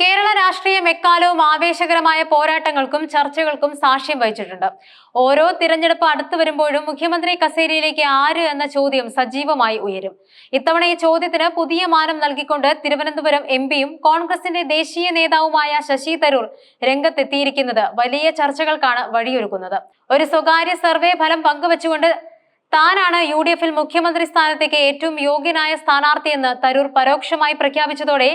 കേരള രാഷ്ട്രീയം എക്കാലവും ആവേശകരമായ പോരാട്ടങ്ങൾക്കും ചർച്ചകൾക്കും സാക്ഷ്യം വഹിച്ചിട്ടുണ്ട്. ഓരോ തിരഞ്ഞെടുപ്പ് അടുത്തു വരുമ്പോഴും മുഖ്യമന്ത്രി കസേരയിലേക്ക് ആര് എന്ന ചോദ്യം സജീവമായി ഉയരും. ഇത്തവണ ഈ ചോദ്യത്തിന് പുതിയ മാനം നൽകിക്കൊണ്ട് തിരുവനന്തപുരം എം പിയും കോൺഗ്രസിന്റെ ദേശീയ നേതാവുമായ ശശി തരൂർ രംഗത്തെത്തിയിരിക്കുന്നത് വലിയ ചർച്ചകൾക്കാണ് വഴിയൊരുക്കുന്നത്. ഒരു സ്വകാര്യ സർവേ ഫലം പങ്കുവച്ചുകൊണ്ട് താനാണ് യു ഡി എഫിൽ മുഖ്യമന്ത്രി സ്ഥാനത്തേക്ക് ഏറ്റവും യോഗ്യനായ സ്ഥാനാർത്ഥിയെന്ന് തരൂർ പരോക്ഷമായി പ്രഖ്യാപിച്ചതോടെ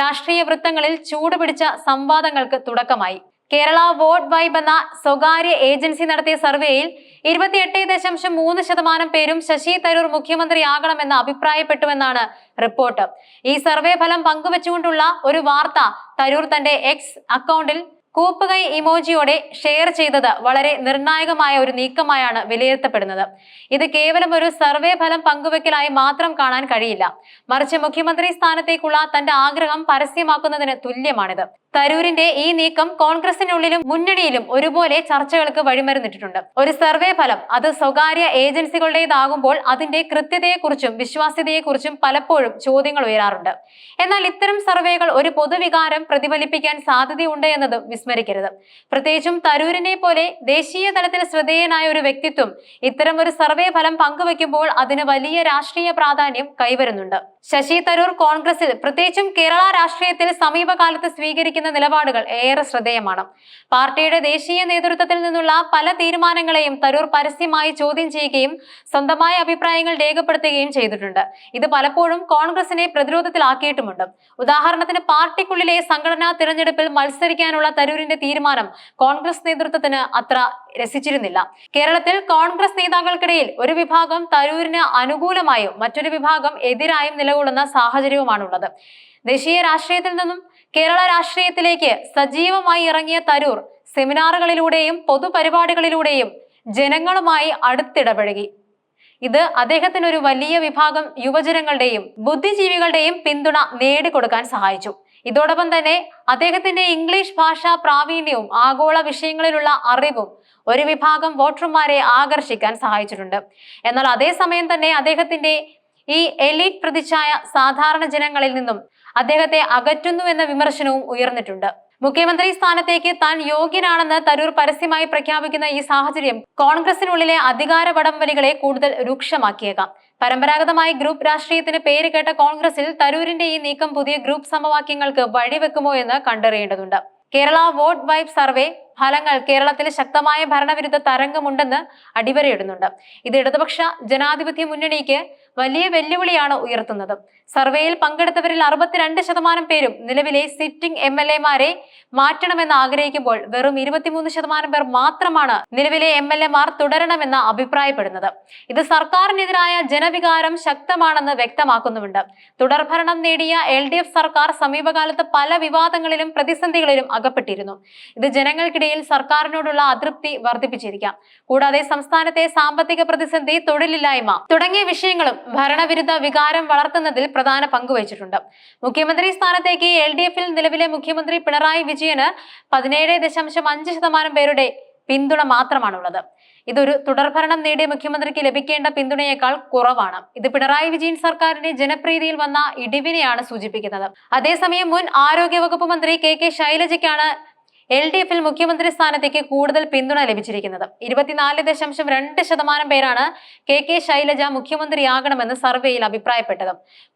രാഷ്ട്രീയ വൃത്തങ്ങളിൽ ചൂടുപിടിച്ച സംവാദങ്ങൾക്ക് തുടക്കമായി. കേരള വോട്ട് വൈബ് എന്ന സ്വകാര്യ ഏജൻസി നടത്തിയ സർവേയിൽ ഇരുപത്തിയെട്ട് ദശാംശം മൂന്ന് ശതമാനം പേരും ശശി തരൂർ മുഖ്യമന്ത്രിയാകണമെന്ന് അഭിപ്രായപ്പെട്ടുവെന്നാണ് റിപ്പോർട്ട്. ഈ സർവേ ഫലം പങ്കുവച്ചുകൊണ്ടുള്ള ഒരു വാർത്ത തരൂർ തന്റെ എക്സ് അക്കൗണ്ടിൽ കൂപ്പുകൈ ഇമോജിയോടെ ഷെയർ ചെയ്തത് വളരെ നിർണായകമായ ഒരു നീക്കമായാണ് വിലയിരുത്തപ്പെടുന്നത്. ഇത് കേവലം ഒരു സർവേ ഫലം പങ്കുവെക്കലായി മാത്രം കാണാൻ കഴിയില്ല. മറിച്ച് മുഖ്യമന്ത്രി സ്ഥാനത്തേക്കുള്ള തന്റെ ആഗ്രഹം പരസ്യമാക്കുന്നതിന് തുല്യമാണിത്. തരൂരിന്റെ ഈ നീക്കം കോൺഗ്രസിനുള്ളിലും മുന്നണിയിലും ഒരുപോലെ ചർച്ചകൾക്ക് വഴിമരുന്നിട്ടിട്ടുണ്ട്. ഒരു സർവേ ഫലം അത് സ്വകാര്യ ഏജൻസികളുടേതാകുമ്പോൾ അതിന്റെ കൃത്യതയെക്കുറിച്ചും വിശ്വാസ്യതയെക്കുറിച്ചും പലപ്പോഴും ചോദ്യങ്ങൾ ഉയരാറുണ്ട്. എന്നാൽ ഇത്തരം സർവേകൾ ഒരു പൊതുവികാരം പ്രതിഫലിപ്പിക്കാൻ സാധ്യതയുണ്ട് എന്നത് വിസ്മരിക്കരുത്. പ്രത്യേകിച്ചും തരൂരിനെ പോലെ ദേശീയ തലത്തിൽ ശ്രദ്ധേയനായ ഒരു വ്യക്തിത്വം ഇത്തരം ഒരു സർവേ ഫലം പങ്കുവെക്കുമ്പോൾ അതിന് വലിയ രാഷ്ട്രീയ പ്രാധാന്യം കൈവരുന്നുണ്ട്. ശശി തരൂർ കോൺഗ്രസിൽ പ്രത്യേകിച്ചും കേരള രാഷ്ട്രീയത്തിൽ സമീപകാലത്ത് സ്വീകരിക്കുന്ന നിലപാടുകൾ ഏറെ ശ്രദ്ധേയമാണ്. പാർട്ടിയുടെ ദേശീയ നേതൃത്വത്തിൽ നിന്നുള്ള പല തീരുമാനങ്ങളെയും തരൂർ പരസ്യമായി ചോദ്യം ചെയ്യുകയും സ്വന്തമായ അഭിപ്രായങ്ങൾ രേഖപ്പെടുത്തുകയും ചെയ്തിട്ടുണ്ട്. ഇത് പലപ്പോഴും കോൺഗ്രസിനെ പ്രതിരോധത്തിലാക്കിയിട്ടുമുണ്ട്. ഉദാഹരണത്തിന് പാർട്ടിക്കുള്ളിലെ സംഘടനാ തിരഞ്ഞെടുപ്പിൽ മത്സരിക്കാനുള്ള തരൂരിന്റെ തീരുമാനം കോൺഗ്രസ് നേതൃത്വത്തിന് അത്ര രസിച്ചിരുന്നില്ല. കേരളത്തിൽ കോൺഗ്രസ് നേതാക്കൾക്കിടയിൽ ഒരു വിഭാഗം തരൂരിന് അനുകൂലമായും മറ്റൊരു വിഭാഗം എതിരായും നിലകൊള്ളുന്ന സാഹചര്യവുമാണുള്ളത്. ദേശീയ രാഷ്ട്രീയത്തിൽ നിന്നും കേരള രാഷ്ട്രീയത്തിലേക്ക് സജീവമായി ഇറങ്ങിയ തരൂർ സെമിനാറുകളിലൂടെയും പൊതുപരിപാടികളിലൂടെയും ജനങ്ങളുമായി അടുത്തിടപഴകി. ഇത് അദ്ദേഹത്തിന് ഒരു വലിയ വിഭാഗം യുവജനങ്ങളുടെയും ബുദ്ധിജീവികളുടെയും പിന്തുണ നേടിക്കൊടുക്കാൻ സഹായിച്ചു. ഇതോടൊപ്പം തന്നെ അദ്ദേഹത്തിന്റെ ഇംഗ്ലീഷ് ഭാഷാ പ്രാവീണ്യവും ആഗോള വിഷയങ്ങളിലുള്ള അറിവും ഒരു വിഭാഗം വോട്ടർമാരെ ആകർഷിക്കാൻ സഹായിച്ചിട്ടുണ്ട്. എന്നാൽ അതേസമയം തന്നെ അദ്ദേഹത്തിന്റെ ഈ എലീറ്റ് പ്രതിച്ഛായ സാധാരണ ജനങ്ങളിൽ നിന്നും അദ്ദേഹത്തെ അകറ്റുന്നു എന്ന വിമർശനവും ഉയർന്നിട്ടുണ്ട്. മുഖ്യമന്ത്രി സ്ഥാനത്തേക്ക് താൻ യോഗ്യനാണെന്ന് തരൂർ പരസ്യമായി പ്രഖ്യാപിക്കുന്ന ഈ സാഹചര്യം കോൺഗ്രസിനുള്ളിലെ അധികാര വടംവലികളെ കൂടുതൽ രൂക്ഷമാക്കിയേക്കാം. പരമ്പരാഗതമായി ഗ്രൂപ്പ് രാഷ്ട്രീയത്തിന് പേര് കേട്ട കോൺഗ്രസിൽ തരൂരിന്റെ ഈ നീക്കം പുതിയ ഗ്രൂപ്പ് സമവാക്യങ്ങൾക്ക് വഴിവെക്കുമോ എന്ന് കണ്ടറിയേണ്ടതുണ്ട്. കേരള വോട്ട് വൈബ് സർവേ ഫലങ്ങൾ കേരളത്തിൽ ശക്തമായ ഭരണവിരുദ്ധ തരംഗമുണ്ടെന്ന് അടിവരയിടുന്നുണ്ട്. ഇത് ഇടതുപക്ഷ ജനാധിപത്യ മുന്നണിക്ക് വലിയ വെല്ലുവിളിയാണ് ഉയർത്തുന്നത്. സർവേയിൽ പങ്കെടുത്തവരിൽ അറുപത്തിരണ്ട് ശതമാനം പേരും നിലവിലെ സിറ്റിംഗ് എം എൽ എമാരെ മാറ്റണമെന്ന് ആഗ്രഹിക്കുമ്പോൾ വെറും ഇരുപത്തിമൂന്ന് ശതമാനം പേർ മാത്രമാണ് നിലവിലെ എം എൽ എമാർ തുടരണമെന്ന് അഭിപ്രായപ്പെടുന്നത്. ഇത് സർക്കാരിനെതിരായ ജനവികാരം ശക്തമാണെന്ന് വ്യക്തമാക്കുന്നുമുണ്ട്. തുടർഭരണം നേടിയ എൽ ഡി എഫ് സർക്കാർ സമീപകാലത്ത് പല വിവാദങ്ങളിലും പ്രതിസന്ധികളിലും അകപ്പെട്ടിരുന്നു. ഇത് ജനങ്ങൾക്കിടയിൽ സർക്കാരിനോടുള്ള അതൃപ്തി വർദ്ധിപ്പിച്ചിരിക്കാം. കൂടാതെ സംസ്ഥാനത്തെ സാമ്പത്തിക പ്രതിസന്ധി തൊഴിലില്ലായ്മ തുടങ്ങിയ വിഷയങ്ങളും ഭരണവിരുദ്ധ വികാരം വളർത്തുന്നതിൽ പ്രധാന പങ്കുവച്ചിട്ടുണ്ട് മുഖ്യമന്ത്രി സ്ഥാനത്തേക്ക് എൽ ഡി എഫിൽ നിലവിലെ മുഖ്യമന്ത്രി പിണറായി വിജയന് പതിനേഴ് ദശാംശം അഞ്ച് ശതമാനം പേരുടെ പിന്തുണ മാത്രമാണുള്ളത്. ഇതൊരു തുടർഭരണം നേടിയ മുഖ്യമന്ത്രിക്ക് ലഭിക്കേണ്ട പിന്തുണയേക്കാൾ കുറവാണ്. ഇത് പിണറായി വിജയൻ സർക്കാരിന്റെ ജനപ്രീതിയിൽ വന്ന ഇടിവിനെയാണ് സൂചിപ്പിക്കുന്നത്. അതേസമയം മുൻ ആരോഗ്യവകുപ്പ് മന്ത്രി കെ കെ ശൈലജയ്ക്കാണ് എൽ ഡി എഫിൽ മുഖ്യമന്ത്രി സ്ഥാനത്തേക്ക് കൂടുതൽ പിന്തുണ ലഭിച്ചിരിക്കുന്നത്. ഇരുപത്തിനാല് ദശാംശം രണ്ട് ശതമാനം പേരാണ് കെ കെ ശൈലജ മുഖ്യമന്ത്രിയാകണമെന്ന് സർവേയിൽ അഭിപ്രായപ്പെട്ടത്.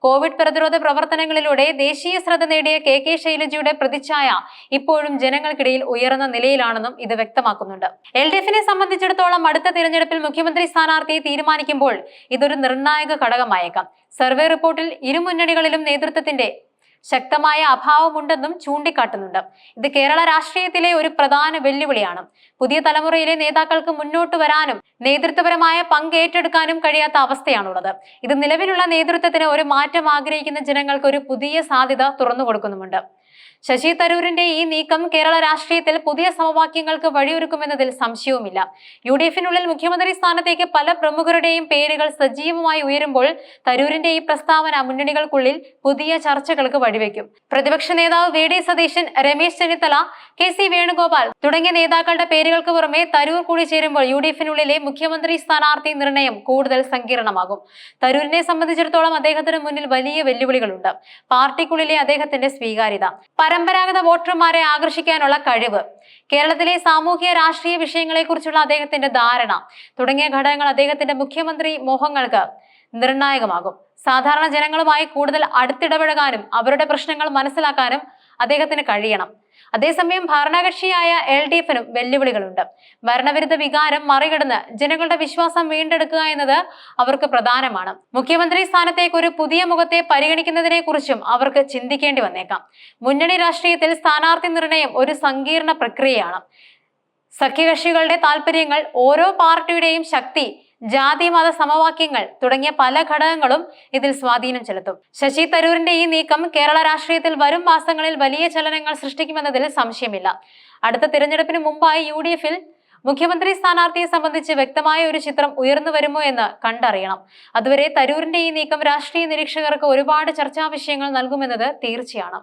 കോവിഡ് പ്രതിരോധ പ്രവർത്തനങ്ങളിലൂടെ ദേശീയ ശ്രദ്ധ നേടിയ കെ കെ ശൈലജയുടെ പ്രതിച്ഛായ ഇപ്പോഴും ജനങ്ങൾക്കിടയിൽ ഉയർന്ന നിലയിലാണെന്നും ഇത് വ്യക്തമാക്കുന്നുണ്ട്. എൽ ഡി എഫിനെ സംബന്ധിച്ചിടത്തോളം അടുത്ത തിരഞ്ഞെടുപ്പിൽ മുഖ്യമന്ത്രി സ്ഥാനാർത്ഥിയെ തീരുമാനിക്കുമ്പോൾ ഇതൊരു നിർണായക ഘടകമായേക്കാം. സർവേ റിപ്പോർട്ടിൽ ഇരുമുന്നണികളിലും നേതൃത്വത്തിന്റെ ശക്തമായ അഭാവമുണ്ടെന്നും ചൂണ്ടിക്കാട്ടുന്നുണ്ട്. ഇത് കേരള രാഷ്ട്രീയത്തിലെ ഒരു പ്രധാന വെല്ലുവിളിയാണ്. പുതിയ തലമുറയിലെ നേതാക്കൾക്ക് മുന്നോട്ട് വരാനും നേതൃത്വപരമായ പങ്ക് ഏറ്റെടുക്കാനും കഴിയാത്ത അവസ്ഥയാണുള്ളത്. ഇത് നിലവിലുള്ള നേതൃത്വത്തിന് ഒരു മാറ്റം ആഗ്രഹിക്കുന്ന ജനങ്ങൾക്ക് ഒരു പുതിയ സാധ്യത തുറന്നു കൊടുക്കുന്നുമുണ്ട് ശശി തരൂരിന്റെ ഈ നീക്കം കേരള രാഷ്ട്രീയത്തിൽ പുതിയ സമവാക്യങ്ങൾക്ക് വഴിയൊരുക്കുമെന്നതിൽ സംശയവുമില്ല. യു ഡി എഫിനുള്ളിൽ മുഖ്യമന്ത്രി സ്ഥാനത്തേക്ക് പല പ്രമുഖരുടെയും പേരുകൾ സജീവമായി ഉയരുമ്പോൾ തരൂരിന്റെ ഈ പ്രസ്താവന മുന്നണികൾക്കുള്ളിൽ പുതിയ ചർച്ചകൾക്ക് വഴിവെക്കും. പ്രതിപക്ഷ നേതാവ് V D Satheesan Ramesh Chennithala K C Venugopal തുടങ്ങിയ നേതാക്കളുടെ പേരുകൾക്ക് പുറമെ തരൂർ കൂടി ചേരുമ്പോൾ യു ഡി എഫിനുള്ളിലെ മുഖ്യമന്ത്രി സ്ഥാനാർത്ഥി നിർണയം കൂടുതൽ സങ്കീർണമാകും. തരൂരിനെ സംബന്ധിച്ചിടത്തോളം അദ്ദേഹത്തിന് മുന്നിൽ വലിയ വെല്ലുവിളികളുണ്ട്. പാർട്ടിക്കുള്ളിലെ അദ്ദേഹത്തിന്റെ സ്വീകാര്യത. പരമ്പരാഗത വോട്ടർമാരെ ആകർഷിക്കാനുള്ള കഴിവ്. കേരളത്തിലെ സാമൂഹ്യ രാഷ്ട്രീയ വിഷയങ്ങളെക്കുറിച്ചുള്ള അദ്ദേഹത്തിന്റെ ധാരണ തുടങ്ങിയ ഘടകങ്ങൾ അദ്ദേഹത്തിന്റെ മുഖ്യമന്ത്രി മോഹങ്ങൾക്ക് നിർണായകമാകും. സാധാരണ ജനങ്ങളുമായി കൂടുതൽ അടുത്തിടപഴകാനും അവരുടെ പ്രശ്നങ്ങൾ മനസ്സിലാക്കാനും അദ്ദേഹത്തിന് കഴിയണം. അതേസമയം ഭരണകക്ഷിയായ എൽ ഡി എഫിനും വെല്ലുവിളികളുണ്ട്. ഭരണവിരുദ്ധ വികാരം മറികടന്ന് ജനങ്ങളുടെ വിശ്വാസം വീണ്ടെടുക്കുക എന്നത് അവർക്ക് പ്രധാനമാണ്. മുഖ്യമന്ത്രി സ്ഥാനത്തേക്ക് ഒരു പുതിയ മുഖത്തെ പരിഗണിക്കുന്നതിനെ കുറിച്ചും അവർക്ക് ചിന്തിക്കേണ്ടി വന്നേക്കാം. മുന്നണി രാഷ്ട്രീയത്തിൽ സ്ഥാനാർത്ഥി നിർണയം ഒരു സങ്കീർണ പ്രക്രിയയാണ്. സഖ്യകക്ഷികളുടെ താല്പര്യങ്ങൾ ഓരോ പാർട്ടിയുടെയും ശക്തി ജാതി മത സമവാക്യങ്ങൾ തുടങ്ങിയ പല ഘടകങ്ങളും ഇതിൽ സ്വാധീനം ചെലുത്തും. ശശി തരൂരിന്റെ ഈ നീക്കം കേരള രാഷ്ട്രീയത്തിൽ വരും മാസങ്ങളിൽ വലിയ ചലനങ്ങൾ സൃഷ്ടിക്കുമെന്നതിൽ സംശയമില്ല. അടുത്ത തിരഞ്ഞെടുപ്പിന് മുമ്പായി യു ഡി എഫിൽ മുഖ്യമന്ത്രി സ്ഥാനാർത്ഥിയെ സംബന്ധിച്ച് വ്യക്തമായ ഒരു ചിത്രം ഉയർന്നു വരുമോ എന്ന് കണ്ടറിയണം. അതുവരെ തരൂരിന്റെ ഈ നീക്കം രാഷ്ട്രീയ നിരീക്ഷകർക്ക് ഒരുപാട് ചർച്ചാ വിഷയങ്ങൾ നൽകുമെന്നത് തീർച്ചയാണ്.